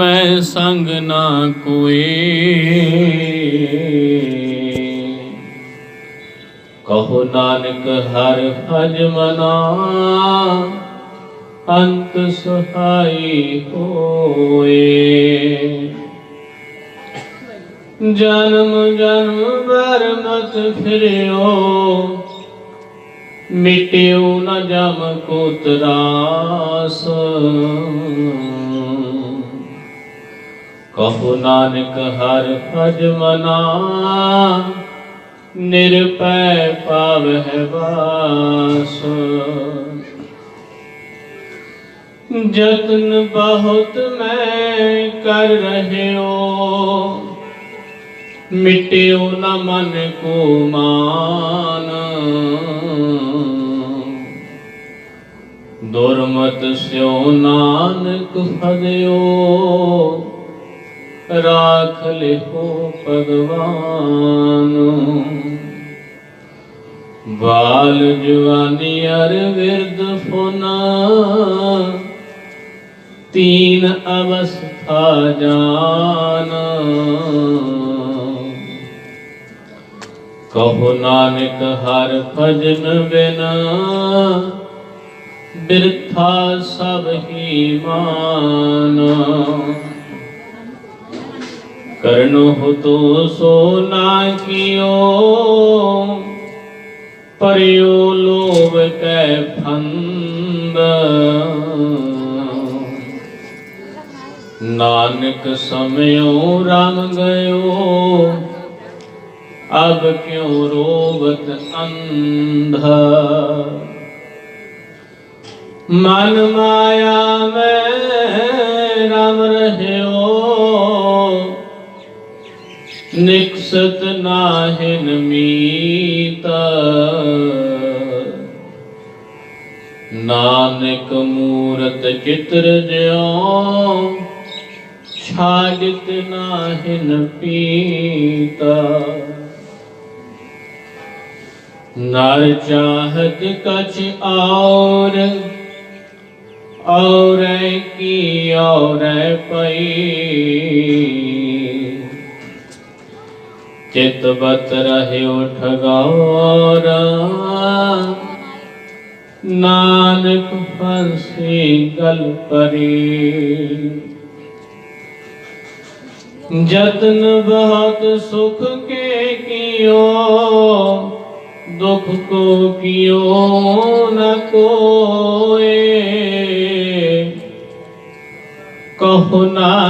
ਮੈਂ ਸੰਗ ਨਾ ਕੋਈ। ਕਹੋ ਨਾਨਕ ਹਰ ਭਜ ਮਨਾ, ਅੰਤ ਸੁਹਾਈ ਹੋਏ। ਜਨਮ ਜਨਮ ਬਰ ਮਤ ਫਿਰਿਓ, ਮਿਟਿਓ ਨ ਜਮ ਕੋ ਤਰਾਸ। ਕਹੋ ਨਾਨਕ ਹਰ ਭਜ ਮਨਾ ਨਿਰਪੈ ਪਾਵਹਿ ਵਾਸ। ਜਤਨ ਬਹੁਤ ਮੈਂ ਕਰ ਰਹਿਓ, ਮਿਟਿਓ ਨਾ ਮਨ ਕੋ ਮਾਨ। ਦੁਰਮਤ ਸਿਓ ਨਾਨਕ ਫਦਿਓ ਰਾਖ ਲਿਖੋ ਭਗਵਾਨ। ਬਾਲ ਜਵਾਨੀ ਅਰ ਵਿਰਧ ਫੁਨਾ, ਤੀਨ ਅਵਸਥਾ ਜਾਨ। ਕਹੋ ਨਾਨਕ ਹਰ ਭਜਨ ਬਿਨਾ, ਬਿਰਥਾ ਸਭ ਹੀ ਮਾਨ। ਕਰਨੋ ਤੋ ਸੋ ਨਾ ਕੀਓ ਪਰਿਓ ਲੋਭ ਕੈ ਫੰਦ। ਨਾਨਕ ਸਮਿਓ ਰਮ ਗਇਓ, ਅਬ ਕਿਉ ਰੋਵਤ ਅੰਧਾ? ਮਨ ਮਾਇਆ ਮੈਂ ਨਿਕਸਤ ਨਾਹਿਨ ਮੀਤ। ਨਾਨਕ ਮੂਰਤ ਚਿਤਰ ਜਿਉ, ਛਾੜਿਤ ਨਾਹਿਨ ਪੀਤਾ। ਨਰ ਚਾਹਤ ਕਛ ਔਰ ਔਰ ਕੀ ਔਰ ਪਈ। ਚਿਤ ਬਤ ਰਹਿਓ ਠਗਾਰਾ। ਨਾਨਕ ਫਸੇ ਗਲ ਪਰੀ। ਜਤਨ ਬਹੁਤ ਸੁਖ ਕੇ ਕੀਓ, ਦੁਖ ਕੋ ਕੀਓ ਨ ਕੋਏ। ਕਹੋ ਨਾ